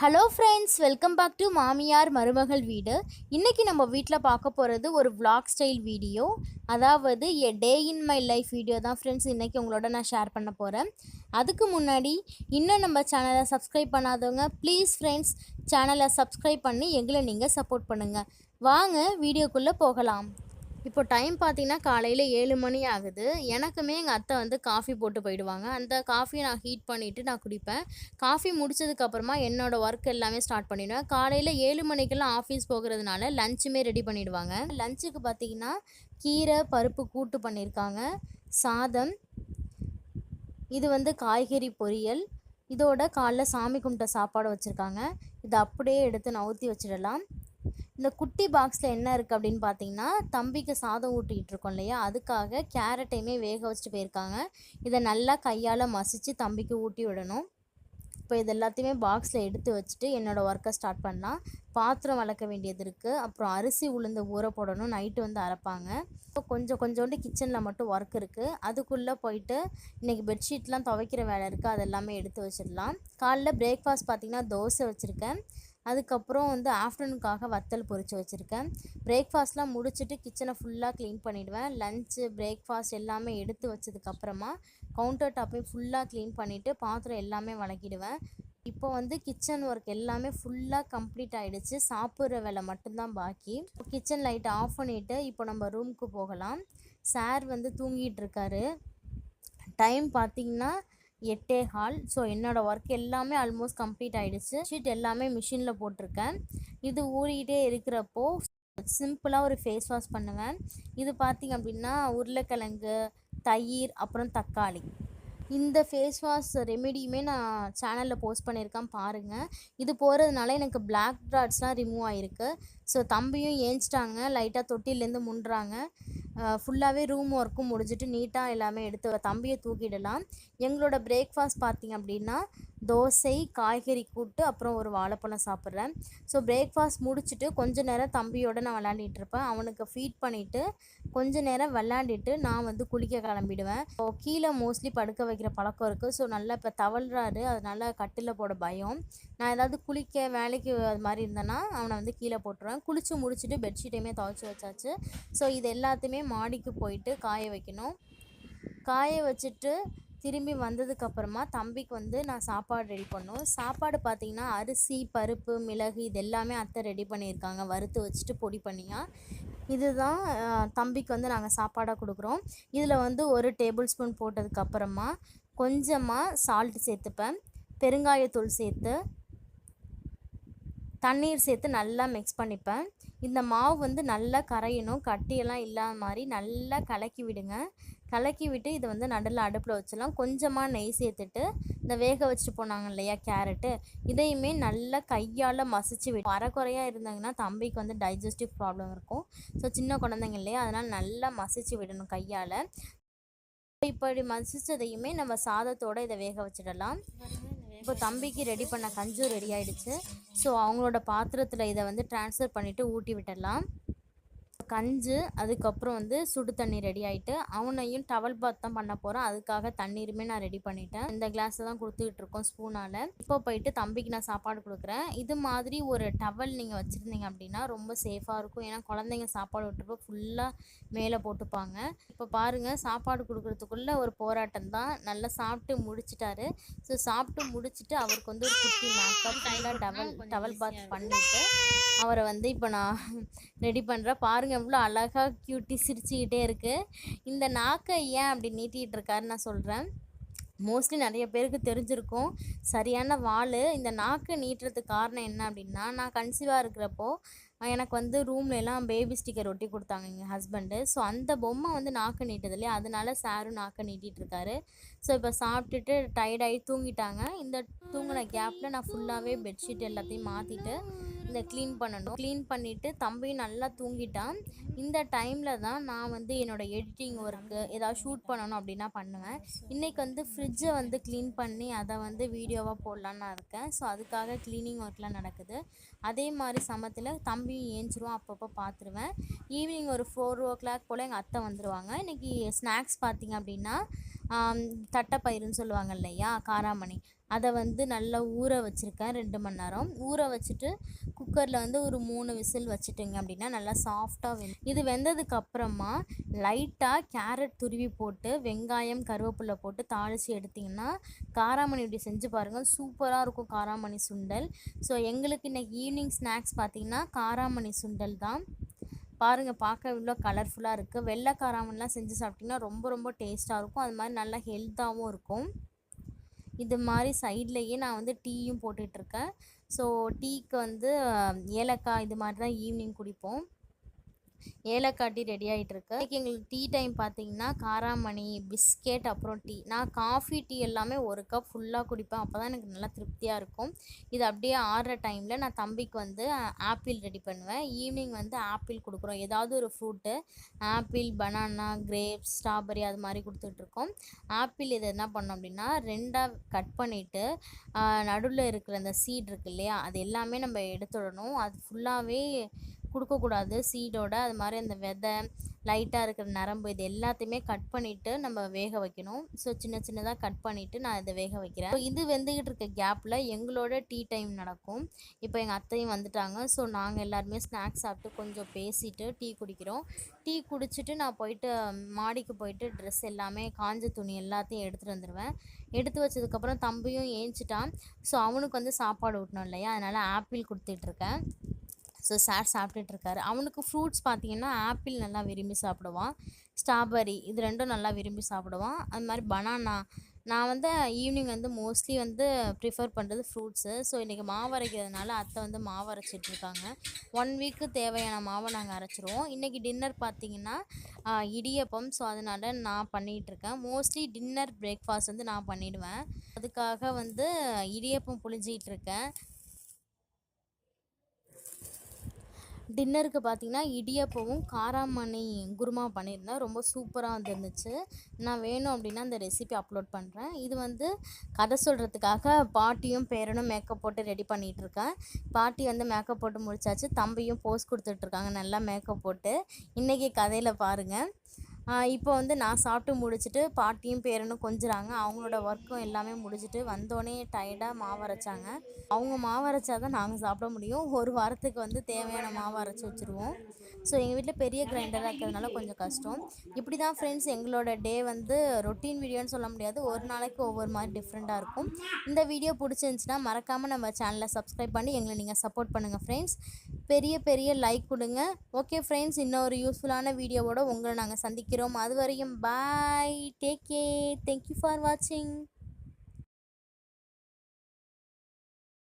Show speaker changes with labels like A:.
A: Hello friends welcome back to மாமியார் மருமகள் வீடு. இன்றைக்கி நம்ம வீட்டில் பார்க்க போகிறது ஒரு விளாக் ஸ்டைல் வீடியோ அதாவது a day in my life video தான் ஃப்ரெண்ட்ஸ் இன்றைக்கி உங்களோட நான் ஷேர் பண்ண போகிறேன் அதுக்கு முன்னாடி இன்னும் நம்ம சேனலை சப்ஸ்கிரைப் பண்ணாதவங்க ப்ளீஸ் ஃப்ரெண்ட்ஸ் சேனலை சப்ஸ்கிரைப் பண்ணி எங்களை நீங்கள் சப்போர்ட் பண்ணுங்கள் வாங்க வீடியோக்குள்ளே போகலாம். இப்போ டைம் பார்த்தீங்கன்னா காலையில் ஏழு மணி ஆகுது. எனக்குமே எங்கள் அத்தை வந்து காஃபி போட்டு போயிடுவாங்க. அந்த காஃபியை நான் ஹீட் பண்ணிவிட்டு நான் குடிப்பேன். காஃபி முடிச்சதுக்கப்புறமா என்னோடய ஒர்க் எல்லாமே ஸ்டார்ட் பண்ணிவிடுவேன் காலையில் ஏழு மணிக்கெல்லாம் ஆஃபீஸ் போகிறதுனால லஞ்சுமே ரெடி பண்ணிவிடுவாங்க லஞ்சுக்கு பார்த்தீங்கன்னா கீரை பருப்பு கூட்டு பண்ணியிருக்காங்க. சாதம் இது வந்து காய்கறி பொரியல் இதோட காலைல சாமி கும்பிட்ட சாப்பாடு வச்சுருக்காங்க. இதை அப்படியே எடுத்து நவுத்தி வச்சிடலாம். இந்த குட்டி பாக்ஸில் என்ன இருக்குது அப்படின்னு பார்த்தீங்கன்னா தம்பிக்கு சாதம் ஊட்டிகிட்டு இருக்கோம் இல்லையா? அதுக்காக கேரட்டையுமே வேக வச்சுட்டு போயிருக்காங்க. இதை நல்லா கையால் மசித்து தம்பிக்கு ஊட்டி விடணும். இப்போ இது எல்லாத்தையுமே பாக்ஸில் எடுத்து வச்சுட்டு என்னோடய ஒர்க்கை ஸ்டார்ட் பண்ணலாம். பாத்திரம் வளர்க்க வேண்டியது இருக்குது அப்புறம் அரிசி உளுந்து ஊற போடணும். நைட்டு வந்து அரைப்பாங்க. இப்போ கொஞ்சம் கொஞ்சோண்டு கிச்சனில் மட்டும் ஒர்க் இருக்குது அதுக்குள்ளே போயிட்டு இன்றைக்கி பெட்ஷீட்லாம் துவைக்கிற வேலை இருக்குது அதெல்லாமே எடுத்து வச்சிடலாம். காலைல பிரேக்ஃபாஸ்ட் பார்த்திங்கன்னா தோசை வச்சுருக்கேன். அதுக்கப்புறம் வந்து ஆஃப்டர்நூனுக்காக வத்தல் பொரித்து வச்சுருக்கேன். பிரேக்ஃபாஸ்ட்லாம் முடிச்சுட்டு கிச்சனை ஃபுல்லாக க்ளீன் பண்ணிவிடுவேன் லஞ்சு பிரேக்ஃபாஸ்ட் எல்லாமே எடுத்து வச்சதுக்கப்புறமா கவுண்டர் டாப்பையும் ஃபுல்லாக க்ளீன் பண்ணிவிட்டு பாத்திரம் எல்லாமே வளக்கிடுவேன் இப்போ வந்து கிச்சன் ஒர்க் எல்லாமே ஃபுல்லாக கம்ப்ளீட் ஆகிடுச்சு சாப்பிட்ற வேலை மட்டும்தான் பாக்கி. கிச்சன் லைட்டை ஆஃப் பண்ணிவிட்டு இப்போ நம்ம ரூமுக்கு போகலாம். சார் வந்து தூங்கிட்டு இருக்காரு. டைம் பார்த்தீங்கன்னா எட்டே ஹால் ஸோ என்னோடய ஒர்க் எல்லாமே ஆல்மோஸ்ட் கம்ப்ளீட் ஆகிடுச்சு ஷீட் எல்லாமே மிஷினில் போட்டிருக்கேன். இது ஊறிக்கிட்டே இருக்கிறப்போ சிம்பிளாக ஒரு ஃபேஸ் வாஷ் பண்ணுவேன். இது பார்த்திங்க அப்படின்னா உருளைக்கிழங்கு தயிர் அப்புறம் தக்காளி. இந்த ஃபேஸ் வாஷ் ரெமெடியுமே நான் சேனலில் போஸ்ட் பண்ணியிருக்கேன் பாருங்கள் இது போகிறதுனால எனக்கு பிளாக் ட்ராட்ஸ்லாம் ரிமூவ் ஆகிருக்கு ஸோ தம்பியும் ஏஞ்சிட்டாங்க. லைட்டாக தொட்டிலேருந்து முன்றாங்க. ஃபுல்லாகவே ரூம் ஒர்க்கும் முடிஞ்சிட்டு நீட்டாக எல்லாமே எடுத்து தம்பியை தூக்கிடலாம். எங்களோட பிரேக்ஃபாஸ்ட் பார்த்திங்க அப்படின்னா தோசை காய்கறி கூட்டு அப்புறம் ஒரு வாழைப்பழம் சாப்பிட்றேன். ஸோ பிரேக்ஃபாஸ்ட் முடிச்சுட்டு கொஞ்ச நேரம் தம்பியோட நான் விளாண்டிட்டு இருப்பேன். அவனுக்கு ஃபீட் பண்ணிவிட்டு கொஞ்ச நேரம் விளாண்டிட்டு நான் வந்து குளிக்க கிளம்பிடுவேன். ஸோ கீழே மோஸ்ட்லி படுக்க வைக்கிற பழக்கம் இருக்குது ஸோ நல்லா இப்போ தவழ்றாரு. அதனால கட்டில் போட பயம். நான் ஏதாவது குளிக்க வேலைக்கு அது மாதிரி இருந்தேன்னா அவனை வந்து கீழே போட்டுருவேன். குளித்து முடிச்சுட்டு பெட்ஷீட்டையுமே துவைச்சி வச்சாச்சு. ஸோ இது எல்லாத்தையுமே மாடிக்கு போயிட்டு காய வைக்கணும். காய வச்சுட்டு திரும்பி வந்ததுக்கப்புறமா தம்பிக்கு வந்து நான் சாப்பாடு ரெடி பண்ணோம். சாப்பாடு பார்த்திங்கன்னா அரிசி பருப்பு மிளகு இது எல்லாமே அத்தை ரெடி பண்ணியிருக்காங்க. வறுத்து வச்சுட்டு பொடி பண்ணியா. இதுதான் தம்பிக்கு வந்து நாங்கள் சாப்பாடாக கொடுக்குறோம். இதில் வந்து ஒரு டேபிள் ஸ்பூன் போட்டதுக்கப்புறமா கொஞ்சமாக சால்ட் சேர்த்துப்பேன். பெருங்காயத்தூள் சேர்த்து தண்ணீர் சேர்த்து நல்லா மிக்ஸ் பண்ணிப்பேன். இந்த மாவு வந்து நல்லா கரையணும். கட்டியெல்லாம் இல்லாத மாதிரி நல்லா கலக்கி விடுங்க. கலக்கி விட்டு இதை வந்து நடுவில் அடுப்பில் வச்சிடலாம். கொஞ்சமாக நெய் சேர்த்துட்டு இந்த வேக வச்சுட்டு போனாங்க இல்லையா கேரட்டு இதையுமே நல்லா கையால் மசிச்சு விட்டு அரைக்குறையாக இருந்தாங்கன்னா தம்பிக்கு வந்து டைஜஸ்டிவ் ப்ராப்ளம் இருக்கும். ஸோ சின்ன குழந்தைங்க இல்லையா அதனால் நல்லா மசிச்சு விடணும் கையால். இப்படி மசிச்சதையுமே நம்ம சாதத்தோடு இதை வேக வச்சிடலாம். இப்போ தம்பிக்கு ரெடி பண்ண கஞ்சும் ரெடி ஆயிடுச்சு. ஸோ அவங்களோட பாத்திரத்தில் இதை வந்து ட்ரான்ஸ்ஃபர் பண்ணிவிட்டு ஊட்டி விட்டுடலாம். கஞ்சி அதுக்கப்புறம் வந்து சுடு தண்ணி ரெடி ஆகிட்டு அவனையும் டவல் பாத் தான் பண்ண போகிறேன் அதுக்காக தண்ணீருமே நான் ரெடி பண்ணிட்டேன். இந்த கிளாஸில் தான் கொடுத்துக்கிட்டு இருக்கோம் ஸ்பூனால் இப்போ போயிட்டு தம்பிக்கு நான் சாப்பாடு கொடுக்குறேன். இது மாதிரி ஒரு டவல் நீங்கள் வச்சுருந்தீங்க அப்படின்னா ரொம்ப சேஃபாக இருக்கும். ஏன்னா குழந்தைங்க சாப்பாடு விட்டுறப்போ ஃபுல்லாக மேலே போட்டுப்பாங்க. இப்போ பாருங்கள் சாப்பாடு கொடுக்குறதுக்குள்ளே ஒரு போராட்டம் தான். நல்லா சாப்பிட்டு முடிச்சிட்டாரு. ஸோ சாப்பிட்டு முடிச்சுட்டு அவருக்கு வந்து ஒரு குட்டி மேக்கப் ஃபுல்லாக டவல் டவல் பாத் பண்ணிவிட்டு அவரை வந்து இப்போ நான் ரெடி பண்ணுறேன் பாருங்கள் எவ்வளோ அழகாக க்யூட்டி சிரிச்சுக்கிட்டே இருக்குது இந்த நாக்கை ஏன் அப்படி நீட்டிகிட்டு இருக்காருன்னு நான் சொல்கிறேன் மோஸ்ட்லி நிறைய பேருக்கு தெரிஞ்சிருக்கும். சரியான வால் இந்த நாக்கு நீட்டுறதுக்கு காரணம் என்ன அப்படின்னா நான் கன்சீவாக இருக்கிறப்போ எனக்கு வந்து ரூம்ல எல்லாம் பேபி ஸ்டிக்கர் ஒட்டி கொடுத்தாங்க எங்கள் ஹஸ்பண்டு ஸோ அந்த பொம்மை வந்து நாக்கு நீட்டுது இல்லையா? அதனால சாரும் நாக்கை நீட்டிகிட்டு இருக்காரு ஸோ இப்போ சாப்பிட்டுட்டு டயர்டாகி தூங்கிட்டாங்க. இந்த தூங்கின கேப்பில் நான் ஃபுல்லாகவே பெட்ஷீட் எல்லாத்தையும் மாற்றிட்டு இந்த க்ளீன் பண்ணணும். க்ளீன் பண்ணிவிட்டு தம்பியும் நல்லா தூங்கிட்டான். இந்த டைமில் தான் நான் வந்து என்னோடய எடிட்டிங் ஒர்க்கு ஏதாவது ஷூட் பண்ணணும் அப்படின்னா பண்ணுவேன். இன்றைக்கி வந்து ஃப்ரிட்ஜை வந்து க்ளீன் பண்ணி அதை வந்து வீடியோவாக போடலான்னு நான் இருக்கேன். ஸோ அதுக்காக க்ளீனிங் ஒர்க்லாம் நடக்குது. அதே மாதிரி சமயத்தில் தம்பியும் ஏஞ்சிரும் அப்பப்போ பார்த்துருவேன் ஈவினிங் ஒரு ஃபோர் ஓ கிளாக் போல் எங்கள் அத்தை வந்துடுவாங்க இன்றைக்கி ஸ்நாக்ஸ் பார்த்திங்க அப்படின்னா தட்டைப்பயிறுன்னு சொல்லுவாங்க இல்லையா காராமணி. அதை வந்து நல்லா ஊற வச்சுருக்கேன் ரெண்டு மணி நேரம். ஊற வச்சுட்டு குக்கரில் வந்து ஒரு மூணு விசில் வச்சுட்டுங்க அப்படின்னா நல்லா சாஃப்டாக வெந் இது வெந்ததுக்கப்புறமா லைட்டாக கேரட் துருவி போட்டு வெங்காயம் கருவேப்பிலை போட்டு தாளித்து எடுத்திங்கன்னா காராமணி இப்படி செஞ்சு பாருங்கள் சூப்பராக இருக்கும் காராமணி சுண்டல். ஸோ எங்களுக்கு இன்றைக்கி ஈவினிங் ஸ்நாக்ஸ் பார்த்திங்கன்னா காராமணி சுண்டல் தான். பாருங்கள் பார்க்க இவ்வளோ கலர்ஃபுல்லாக இருக்குது வெள்ளை காராமணிலாம் செஞ்சு சாப்பிட்டிங்கன்னா ரொம்ப ரொம்ப டேஸ்ட்டாக இருக்கும். அது மாதிரி நல்லா ஹெல்த்தாகவும் இருக்கும். இது மாதிரி சைட்லேயே நான் வந்து டீயும் போட்டுட்ருக்கேன். ஸோ டீக்கு வந்து ஏலக்காய் இது மாதிரி தான் ஈவினிங் குடிப்போம். ஏலக்காய் டீ ரெடி ஆகிட்டுருக்கு இன்றைக்கி எங்களுக்கு டீ டைம் பார்த்தீங்கன்னா காராமணி பிஸ்கெட் அப்புறம் டீ நான் காஃபி டீ எல்லாமே ஒரு கப் ஃபுல்லாக குடிப்பேன். அப்போ தான் எனக்கு நல்லா திருப்தியாக இருக்கும். இது அப்படியே ஆடுற டைமில் நான் தம்பிக்கு வந்து ஆப்பிள் ரெடி பண்ணுவேன். ஈவினிங் வந்து ஆப்பிள் கொடுக்குறோம். ஏதாவது ஒரு fruit apple banana grapes strawberry அது மாதிரி கொடுத்துட்ருக்கோம் ஆப்பிள் இதை என்ன பண்ணோம் அப்படின்னா ரெண்டாக கட் பண்ணிவிட்டு நடுவில் இருக்கிற அந்த சீட் இருக்கு இல்லையா அது எல்லாமே நம்ம எடுத்துடணும். அது ஃபுல்லாகவே கொடுக்கக்கூடாது. சீடோட அது மாதிரி அந்த விதை லைட்டாக இருக்கிற நரம்பு இது எல்லாத்தையுமே கட் பண்ணிவிட்டு நம்ம வேக வைக்கணும். ஸோ சின்ன சின்னதாக கட் பண்ணிவிட்டு நான் இதை வேக வைக்கிறேன். இது வெந்துக்கிட்டு இருக்க கேப்பில் எங்களோட டீ டைம் நடக்கும். இப்போ எங்கள் அத்தையும் வந்துட்டாங்க. ஸோ நாங்கள் எல்லாருமே ஸ்நாக்ஸ் சாப்பிட்டு கொஞ்சம் பேசிட்டு டீ குடிக்கிறோம். டீ குடிச்சிட்டு நான் போயிட்டு மாடிக்கு போயிட்டு ட்ரெஸ் எல்லாமே காஞ்ச துணி எல்லாத்தையும் எடுத்துகிட்டு வந்துடுவேன் எடுத்து வச்சதுக்கப்புறம் தம்பியும் ஏஞ்சிட்டான். ஸோ அவனுக்கு வந்து சாப்பாடு ஊட்டணும் இல்லையா? அதனால் ஆப்பிள் கொடுத்துட்ருக்கேன் ஸோ சார் சாப்பிட்டுட்ருக்காரு அவனுக்கு ஃப்ரூட்ஸ் பார்த்தீங்கன்னா ஆப்பிள் நல்லா விரும்பி சாப்பிடுவான். ஸ்ட்ராபெரி இது ரெண்டும் நல்லா விரும்பி சாப்பிடுவான். அது மாதிரி பனானா நான் வந்து ஈவினிங் வந்து மோஸ்ட்லி வந்து ப்ரிஃபர் பண்ணுறது ஃப்ரூட்ஸு ஸோ இன்றைக்கி மாவு அரைக்கிறதுனால அத்தை வந்து மாவு அரைச்சிட்ருக்காங்க ஒன் வீக்கு தேவையான மாவை நாங்கள் அரைச்சிருவோம். இன்றைக்கி டின்னர் பார்த்திங்கன்னா இடியப்பம். ஸோ அதனால் நான் பண்ணிகிட்ருக்கேன் மோஸ்ட்லி டின்னர் பிரேக்ஃபாஸ்ட் வந்து நான் பண்ணிவிடுவேன் அதுக்காக வந்து இடியப்பம் புழிஞ்சிகிட்டு இருக்கேன் டின்னருக்கு பார்த்தீங்கன்னா இடியப்பவும் காராமணி குருமா பண்ணியிருந்தேன். ரொம்ப சூப்பராக வந்துருந்துச்சு. நான் வேணும் அப்படின்னா அந்த ரெசிபி அப்லோட் பண்ணுறேன் இது வந்து கதை சொல்கிறதுக்காக பாட்டியும் பேரனும் மேக்கப் போட்டு ரெடி பண்ணிகிட்ருக்கேன் பாட்டி வந்து மேக்கப் போட்டு முடிச்சாச்சு. தம்பியும் போஸ் கொடுத்துட்ருக்காங்க. நல்லா மேக்கப் போட்டு. இன்றைக்கி கதையில் பாருங்கள் இப்போ வந்து நான் சாப்பிட்டு முடிச்சுட்டு பாட்டியும் பேரனும் கொஞ்சுறாங்க. அவங்களோட ஒர்க்கும் எல்லாமே முடிச்சுட்டு வந்தோடனே டயர்டாக மாவு அரைச்சாங்க. அவங்க மாவு அரைச்சா தான் நாங்கள் சாப்பிட முடியும். ஒரு வாரத்துக்கு வந்து தேவையான மாவு அரைச்சி வச்சுருவோம். ஸோ எங்கள் வீட்டில் பெரிய கிரைண்டராக இருக்கிறதுனால கொஞ்சம் கஷ்டம். இப்படி தான் ஃப்ரெண்ட்ஸ் எங்களோட டே வந்து ரொட்டீன் வீடியோன்னு சொல்ல முடியாது. ஒரு நாளைக்கு ஒவ்வொரு மாதிரி டிஃப்ரெண்ட்டாக இருக்கும். இந்த வீடியோ பிடிச்சிருந்துச்சின்னா மறக்காமல் நம்ம சேனலை சப்ஸ்கிரைப் பண்ணி எங்களை நீங்கள் சப்போர்ட் பண்ணுங்கள் ஃப்ரெண்ட்ஸ் பெரிய பெரிய லைக் கொடுங்க. ஓகே ஃப்ரெண்ட்ஸ் இன்னொரு யூஸ்ஃபுல்லான வீடியோவோட உங்களை நாங்கள் சந்திக்கிறோம். அது வரையும் bye take care thank you for வாட்சிங்